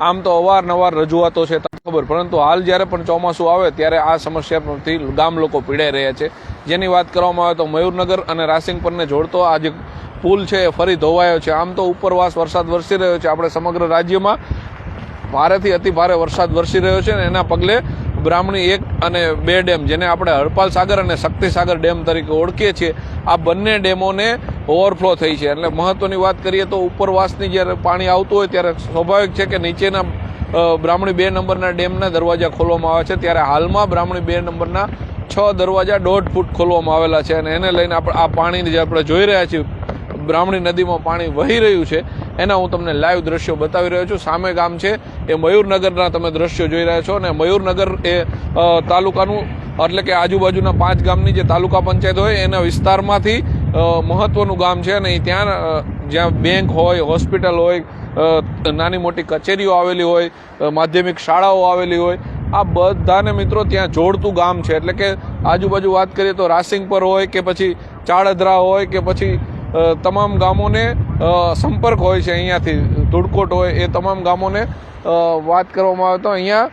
આમ તો અવારનવાર રજૂઆતો છે ખબર. પરંતુ હાલ જ્યારે પણ ચોમાસું આવે, ત્યારે આ સમસ્યાથી ગામ લોકો પીડાઈ રહ્યા છે. જેની વાત કરવામાં આવે તો મયુરનગર અને રાસિંગપરને જોડતો આ જે પુલ છે એ ફરી ધોવાયો છે. આમ તો ઉપરવાસ વરસાદ વરસી રહ્યો છે. આપણે સમગ્ર રાજ્યમાં ભારેથી અતિ ભારે વરસાદ વરસી રહ્યો છે અને એના પગલે બ્રાહ્મણી એક અને બે ડેમ, જેને આપણે હરપાલ સાગર અને શક્તિસાગર ડેમ તરીકે ઓળખીએ છીએ. આ બંને ડેમોને ઓવરફ્લો થઈ છે. એટલે મહત્વની વાત કરીએ તો ઉપરવાસની જ્યારે પાણી આવતું હોય ત્યારે સ્વાભાવિક છે કે નીચેના બ્રાહ્મણી બે નંબરના ડેમના દરવાજા ખોલવામાં આવે છે. ત્યારે હાલમાં બ્રાહ્મણી બે નંબરના છ દરવાજા દોઢ ફૂટ ખોલવામાં આવેલા છે અને એને લઈને આપણે આ પાણીને જે આપણે જોઈ રહ્યા છીએ, બ્રાહ્મણી નદીમાં પાણી વહી રહ્યું છે. એના હું તમને લાઈવ દ્રશ્યો બતાવી રહ્યો છું. સામે ગામ છે એ મયુરનગરના તમે દ્રશ્યો જોઈ રહ્યા છો અને મયુરનગર એ તાલુકાનું, એટલે કે આજુબાજુના પાંચ ગામની જે તાલુકા પંચાયત હોય એના વિસ્તારમાંથી અ, મહત્વનું ગામ છે અને ત્યાં જ્યાં બેંક હોય હોસ્પિટલ હોય નાની મોટી કચેરીઓ આવેલી હોય માધ્યમિક શાળાઓ આવેલી હોય આ બધાને મિત્રો ત્યાં જોડતું ગામ છે. એટલે કે આજુબાજુ વાત કરીએ તો રાસિંગપર હોય કે પછી ચાળદરા હોય કે પછી તમામ ગામોને સંપર્ક હોય છે અહીંયાથી. ધુડકોટ હોય એ તમામ ગામોને વાત કરવામાં આવે તો અહીંયા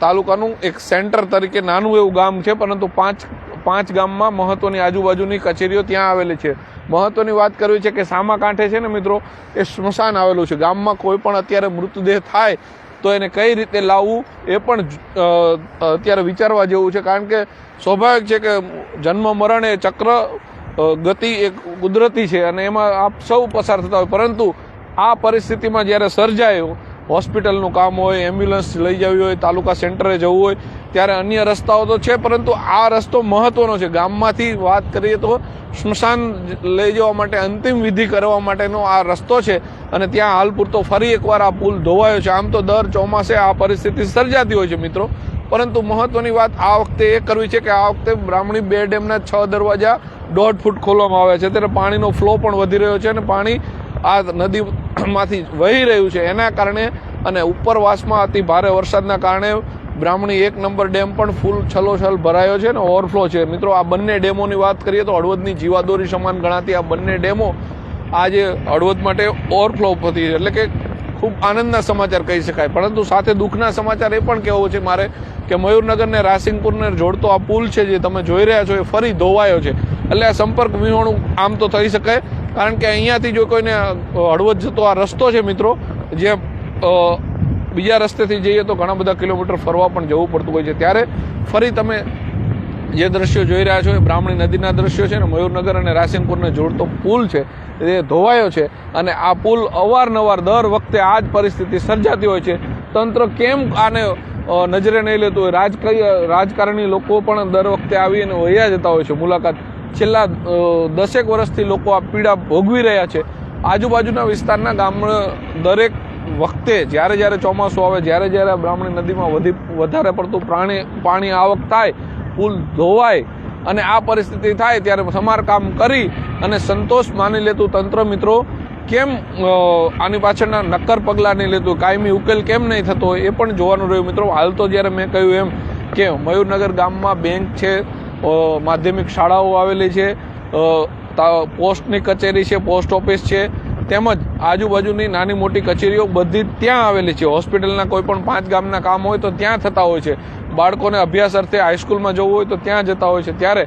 તાલુકાનું એક સેન્ટર તરીકે નાનું એવું ગામ છે પરંતુ પાંચ પાંચ ગામમાં મહત્વની આજુબાજુની કચેરીઓ ત્યાં આવેલી છે. મહત્વની વાત કરવી છે કે સામા કાંઠે છે ને મિત્રો, એ સ્મશાન આવેલું છે. ગામમાં કોઈ પણ અત્યારે મૃતદેહ થાય તો એને કઈ રીતે લાવવું એ પણ અત્યારે વિચારવા જેવું છે. કારણ કે સ્વાભાવિક છે કે જન્મ, મરણ એ ચક્ર ગતિ એક કુદરતી છે અને એમાં આપ સૌ પસાર થતા હોય. પરંતુ આ પરિસ્થિતિમાં જ્યારે સર્જાયો હોસ્પિટલનું કામ હોય, એમ્બ્યુલન્સ લઈ જવી હોય, તાલુકા સેન્ટરે જવું હોય, ત્યારે અન્ય રસ્તાઓ તો છે, પરંતુ આ રસ્તો મહત્વનો છે. ગામમાંથી વાત કરીએ તો સ્મશાન લઈ જવા માટે અંતિમ વિધિ કરવા માટેનો આ રસ્તો છે અને ત્યાં હાલ પૂરતો ફરી એકવાર આ પુલ ધોવાયો છે. આમ તો દર ચોમાસે આ પરિસ્થિતિ સર્જાતી હોય છે મિત્રો. પરંતુ મહત્વની વાત આ વખતે એ કરવી છે કે આ વખતે બ્રાહ્મણી બે ડેમના છ દરવાજા દોઢ ફૂટ ખોલવામાં આવ્યા છે. ત્યારે પાણીનો ફ્લો પણ વધી રહ્યો છે અને પાણી આ નદીમાંથી વહી રહ્યું છે. એના કારણે અને ઉપરવાસમાં અતિ ભારે વરસાદના કારણે બ્રાહ્મણી એક નંબર ડેમ પણ ફૂલ છલોછલ ભરાયો છે અને ઓવરફ્લો છે. મિત્રો, આ બંને ડેમોની વાત કરીએ તો હળવદની જીવાદોરી સમાન ગણાતી આ બંને ડેમો આજે હળવદ માટે ઓવરફ્લો થતી એટલે કે ખૂબ આનંદના સમાચાર કહી શકાય. પરંતુ સાથે દુઃખના સમાચાર એ પણ કહેવો છે મારે કે મયુરનગરને રાસિંગપુરને જોડતો આ પુલ છે જે તમે જોઈ રહ્યા છો એ ફરી ધોવાયો છે. એટલે આ સંપર્ક વિહોણું આમ તો થઈ શકાય. કારણ કે અહીંયાથી જો કોઈને હળવદ જતો આ રસ્તો છે મિત્રો જે બીજા રસ્તેથી જઈએ તો ઘણા બધા કિલોમીટર ફરવા પણ જવું પડતું હોય છે. ત્યારે ફરી તમે જે દ્રશ્યો જોઈ રહ્યા છો એ બ્રાહ્મણી નદીના દ્રશ્યો છે ને, મયુરનગર અને રાસિનપુરને જોડતો પુલ છે, એ ધોવાયો છે અને આ પુલ અવારનવાર દર વખતે આ જ પરિસ્થિતિ સર્જાતી હોય છે. તંત્ર કેમ આને નજરે નહીં લેતું હોય? રાજકારણી લોકો પણ દર વખતે આવી અને વહ્યા જતા હોય છે. મુલાકાત છેલ્લા દસેક વર્ષથી લોકો આ પીડા ભોગવી રહ્યા છે. આજુબાજુના વિસ્તારના ગામ દરેક વખતે જ્યારે જ્યારે ચોમાસું આવે, જ્યારે જ્યારે બ્રાહ્મણી નદીમાં વધી, વધારે પડતું પ્રાણી, પાણી આવક થાય, પુલ ધોવાય અને આ પરિસ્થિતિ થાય ત્યારે સમારકામ કરી અને સંતોષ માની લેતું તંત્ર મિત્રો, કેમ આની પાછળના નક્કર પગલાં નહીં લેતું, કાયમી ઉકેલ કેમ નહીં થતો એ પણ જોવાનું રહ્યું. મિત્રો, હાલ તો જ્યારે મેં કહ્યું એમ કે મયુરનગર ગામમાં બેંક છે માધ્યમિક શાળાઓ આવેલી છે. પોસ્ટની કચેરી છે, પોસ્ટ ઓફિસ છે. તેમજ આજુબાજુની નાની મોટી કચેરીઓ બધી ત્યાં આવેલી છે. હોસ્પિટલના કોઈ પણ પાંચ ગામના કામ હોય તો ત્યાં થતા હોય છે. બાળકોને અભ્યાસ અર્થે હાઈસ્કૂલમાં જવું હોય તો ત્યાં જતા હોય છે. ત્યારે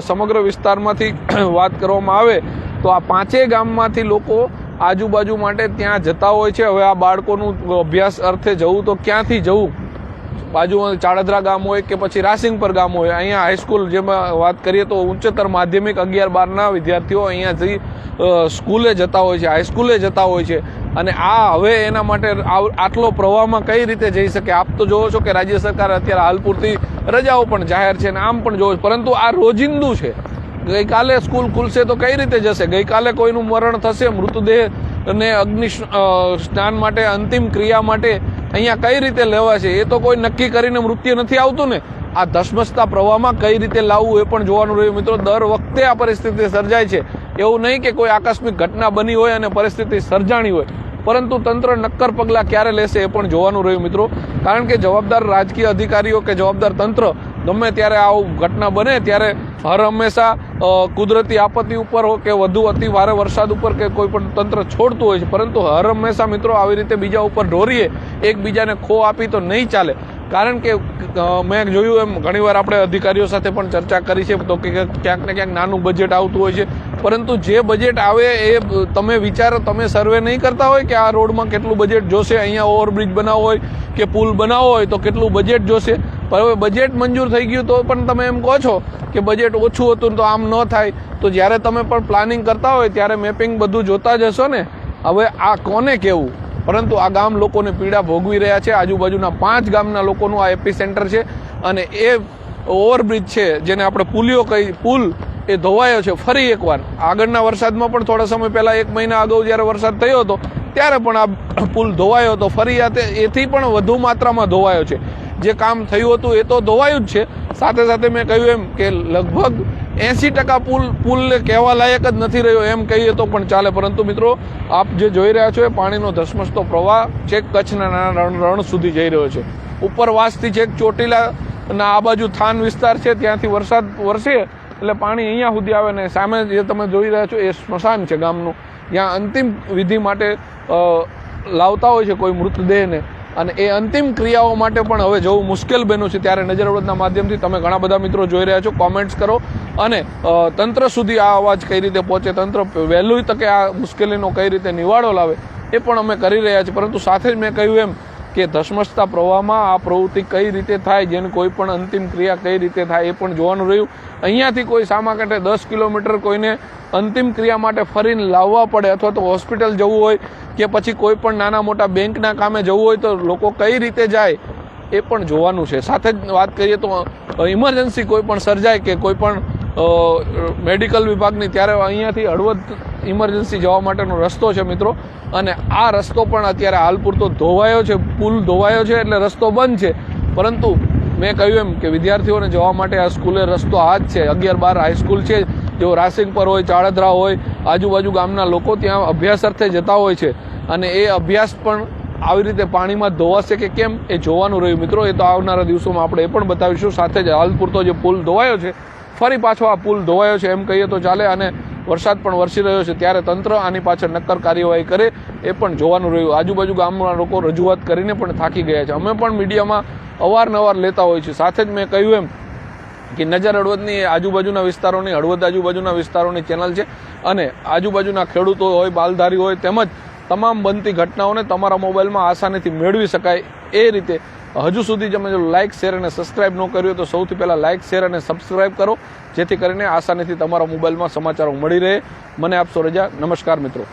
સમગ્ર વિસ્તારમાંથી વાત કરવામાં આવે તો આ પાંચેય ગામમાંથી લોકો આજુબાજુ માટે ત્યાં જતા હોય છે. હવે આ બાળકોનું અભ્યાસ અર્થે જવું તો ક્યાંથી જવું? બાજુમાં ચાડદરા ગામ હોય કે પછી રાસિંગપર ગામ હોય, અહીંયા હાઈસ્કૂલ જેમાં વાત કરીએ તો ઉચ્ચતર માધ્યમિક અગિયાર બારના વિદ્યાર્થીઓ અહીંયાથી સ્કૂલે જતા હોય છે હાઈસ્કૂલે જતા હોય છે. અને આ હવે એના માટે આટલો પ્રવાહમાં કઈ રીતે જઈ શકે? આપ તો જોવો છો કે રાજ્ય સરકાર અત્યારે હાલ પૂરતી રજાઓ પણ જાહેર છે અને આમ પણ જોવો છો. પરંતુ આ રોજિંદુ છે. ગઈકાલે સ્કૂલ ખુલશે તો કઈ રીતે જશે? ગઈકાલે કોઈનું મરણ થશે? મૃતદેહ અને અગ્નિ સ્નાન માટે અંતિમ ક્રિયા માટે અહીંયા કઈ રીતે લેવા છે એ તો કોઈ નક્કી કરીને મૃત્યુ નથી આવતું ને. આ ધસમસતા પ્રવાહમાં કઈ રીતે લાવવું એ પણ જોવાનું રહ્યું. મિત્રો, દર વખતે આ પરિસ્થિતિ સર્જાય છે. એવું નહીં કે કોઈ આકસ્મિક ઘટના બની હોય અને પરિસ્થિતિ સર્જાણી હોય. પરંતુ તંત્ર નક્કર પગલાં ક્યારે લેશે એ પણ જોવાનું રહ્યું, મિત્રો. કારણ કે જવાબદાર રાજકીય અધિકારીઓ કે જવાબદાર તંત્ર ગમે ત્યારે આવું ઘટના બને, ત્યારે હર હંમેશા કુદરતી આપત્તિ ઉપર કે વધુ અતિ ભારે વરસાદ ઉપર કે કોઈ પણ તંત્ર છોડતું હોય છે. પરંતુ હર હંમેશા, મિત્રો, આવી રીતે બીજા ઉપર ઢોરીએ એકબીજાને ખો આપી તો નહીં ચાલે. કારણ કે મેં જોયું એમ, ઘણીવાર આપણે અધિકારીઓ સાથે પણ ચર્ચા કરી છે, તો કે ક્યાંક ને ક્યાંક નાનું બજેટ આવતું હોય છે. પરંતુ જે બજેટ આવે એ, તમે વિચારો, તમે સર્વે નહીં કરતા હોય કે આ રોડમાં કેટલું બજેટ જોશે, અહીંયા ઓવરબ્રિજ બનાવવો હોય કે પુલ બનાવવો હોય, તો કેટલું બજેટ જોશે. પણ હવે બજેટ મંજૂર થઈ ગયું તો પણ તમે એમ કહો છો કે બજેટ ઓછું હતું તો આમ ન થાય. તો જ્યારે તમે પણ પ્લાનિંગ કરતા હોય, ત્યારે મેપિંગ બધું જોતા જ હશો ને. હવે આ કોને કહેવું? પરંતુ આ ગામ લોકોને પીડા ભોગવી રહ્યા છે. આજુબાજુના પાંચ ગામના લોકોનું આ એપી સેન્ટર છે અને એ ઓવરબ્રિજ છે જેને આપણે પુલિયો કહી પુલ એ ધોવાયો છે ફરી એકવાર. આગળના વરસાદમાં પણ થોડા સમય પહેલા એક મહિના અગાઉ જ્યારે વરસાદ થયો હતો, ત્યારે પણ આ પુલ ધોવાયો હતો. ફરી આ એથી પણ વધુ માત્રામાં ધોવાયો છે. જે કામ થયું હતું એ તો ધોવાયું જ છે. સાથે સાથે મેં કહ્યું એમ કે લગભગ એસી ટકા પુલ, પુલને કહેવા લાયક જ નથી રહ્યો એમ કહીએ તો પણ ચાલે. પરંતુ મિત્રો, આપ જે જોઈ રહ્યા છો એ પાણીનો ધસમસતો પ્રવાહ છેક કચ્છના નાના રણ સુધી જઈ રહ્યો છે. ઉપરવાસથી છેક ચોટીલાના આ બાજુ થાન વિસ્તાર છે, ત્યાંથી વરસાદ વરસે એટલે પાણી અહીંયા સુધી આવે ને સામે જે તમે જોઈ રહ્યા છો એ સ્મશાન છે ગામનું. જ્યાં અંતિમ વિધિ માટે લાવતા હોય છે કોઈ મૃતદેહને. અને એ અંતિમ ક્રિયાઓ માટે પણ હવે જવું મુશ્કેલ બન્યું છે. ત્યારે નજર અવરોધના માધ્યમથી તમે ઘણા બધા મિત્રો જોઈ રહ્યા છો. કોમેન્ટ્સ કરો. અને તંત્ર સુધી આ અવાજ કઈ રીતે પહોંચે, તંત્ર વહેલું તકે આ મુશ્કેલીનો કઈ રીતે નિવાડો લાવે, એ પણ અમે કરી રહ્યા છીએ. પરંતુ સાથે જ મેં કહ્યું એમ કે ધસમસતા પ્રવાહમાં આ પ્રવૃત્તિ કઈ રીતે થાય, જેની કોઈ પણ અંતિમ ક્રિયા કઈ રીતે થાય એ પણ જોવાનું રહ્યું. અહીંયાથી કોઈ સામા કાંઠે દસ કિલોમીટર કોઈને અંતિમ ક્રિયા માટે ફરીને લાવવા પડે અથવા તો હોસ્પિટલ જવું હોય કે પછી કોઈ પણ નાના મોટા બેંકના કામે જવું હોય તો લોકો કઈ રીતે જાય એ પણ જોવાનું છે. સાથે જ વાત કરીએ તો ઇમરજન્સી કોઈ પણ સર્જાય કે કોઈ પણ મેડિકલ વિભાગની ત્યારે અહીંયાથી હળવદ ઇમરજન્સી જવા માટેનો રસ્તો છે મિત્રો. અને આ રસ્તો પણ અત્યારે હાલ પૂરતો ધોવાયો છે, પુલ ધોવાયો છે એટલે રસ્તો બંધ છે. પરંતુ મેં કહ્યું એમ કે વિદ્યાર્થીઓને જવા માટે આ સ્કૂલે રસ્તો આ જ છે. અગિયાર બાર હાઈસ્કૂલ છે, જેઓ રાસિંગ પર હોય, ચાળદરા હોય, આજુબાજુ ગામના લોકો ત્યાં અભ્યાસ અર્થે જતા હોય છે. અને એ અભ્યાસ પણ આવી રીતે પાણીમાં ધોવાશે કે કેમ એ જોવાનું રહ્યું. મિત્રો, એ તો આવનારા દિવસોમાં આપણે એ પણ બતાવીશું. સાથે જ હાલ પૂરતો જે પુલ ધોવાયો છે ફરી પાછો આ પુલ ધોવાયો છે, એમ કહીએ તો ચાલે, અને વરસાદ પણ વરસી રહ્યો છે, ત્યારે તંત્ર આની પાછળ નક્કર કાર્યવાહી કરે, એ પણ જોવાનું રહ્યું. આજુબાજુ ગામના લોકો રજૂઆત કરીને પણ થાકી ગયા છે. અમે પણ મીડિયામાં અવારનવાર લેતા હોય છે સાથે જ મેં કહ્યું એમ કે નજર હળવદની આજુબાજુના વિસ્તારોની, હળવદ આજુબાજુના વિસ્તારોની ચેનલ છે, અને આજુબાજુના ખેડૂતો હોય, બાલધારી હોય, તેમજ તમામ બનતી ઘટનાઓને તમારા મોબાઈલમાં આસાનીથી મેળવી શકાય એ રીતે. હજુ સુધી તમે જો લાઇક શેર અને સબસ્ક્રાઇબ ન કર્યું તો સૌથી પહેલાં લાઇક શેર અને સબસ્ક્રાઇબ કરો, જેથી કરીને આસાનીથી તમારા મોબાઈલમાં સમાચારો મળી રહે. મને આપશો રજા. નમસ્કાર મિત્રો.